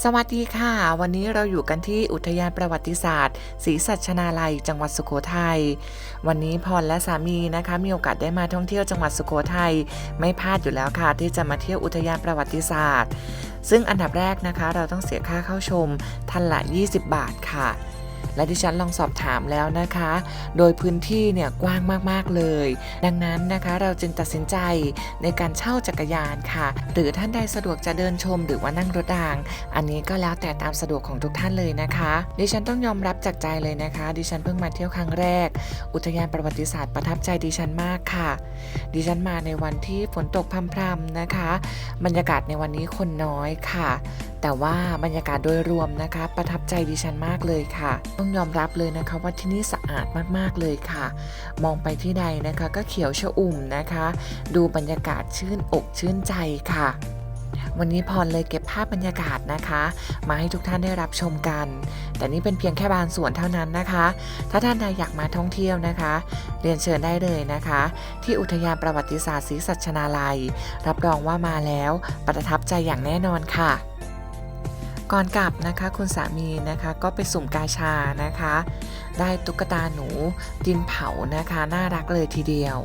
สวัสดีค่ะ วันนี้เราอยู่กันที่อุทยานประวัติศาสตร์ศรีสัชนาลัย จังหวัดสุโขทัย วันนี้พรและสามีนะคะ มีโอกาสได้มาท่องเที่ยวจังหวัดสุโขทัยไม่พลาดอยู่แล้วค่ะ ที่จะมาเที่ยวอุทยานประวัติศาสตร์ ซึ่งอันดับแรกนะคะ เราต้องเสียค่าเข้าชมท่านละ 20 บาทค่ะ และดิฉันลองสอบถามแล้วนะคะ โดยพื้นที่เนี่ยกว้างมากๆเลย ดังนั้นนะคะเราจึงตัดสินใจในการเช่าจักรยานค่ะ หรือท่านใดสะดวกจะเดินชมหรือว่านั่งรถราง อันนี้ก็แล้วแต่ตามสะดวกของทุกท่านเลยนะคะ ดิฉันต้องยอมรับจากใจเลยนะคะ ดิฉันเพิ่งมาเที่ยวครั้งแรก อุทยานประวัติศาสตร์ประทับใจดิฉันมากค่ะ ดิฉันมาในวันที่ฝนตกพรำๆนะคะ บรรยากาศในวันนี้คนน้อยค่ะ แต่ว่าบรรยากาศโดยรวมนะคะ ประทับใจดิฉันมากเลยค่ะ ต้องยอมรับเลยนะคะว่าที่นี่สะอาดมากๆเลยค่ะ มองไปที่ใดนะคะก็เขียวชอุ่มนะคะ ดูบรรยากาศชื่นอกชื่นใจค่ะวันนี้พรเลยเก็บภาพบรรยากาศนะคะ มาให้ทุกท่านได้รับชมกัน แต่นี่เป็นเพียงแค่บางส่วนเท่านั้นนะคะ ถ้าท่านใดอยากมาท่องเที่ยวนะคะ เรียนเชิญได้เลยนะคะ ที่อุทยานประวัติศาสตร์ศรีสัชนาลัย รับรองว่ามาแล้วประทับใจอย่างแน่นอนค่ะ ก่อนกลับนะคะคุณสามีนะคะก็ไปสุ่มกาชานะคะ ได้ตุ๊กตาหนูดินเผานะคะ น่ารักเลยทีเดียว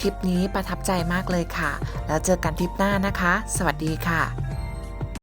ทริปนี้ประทับใจมากเลยค่ะ แล้วเจอกันทริปหน้านะคะ สวัสดีค่ะ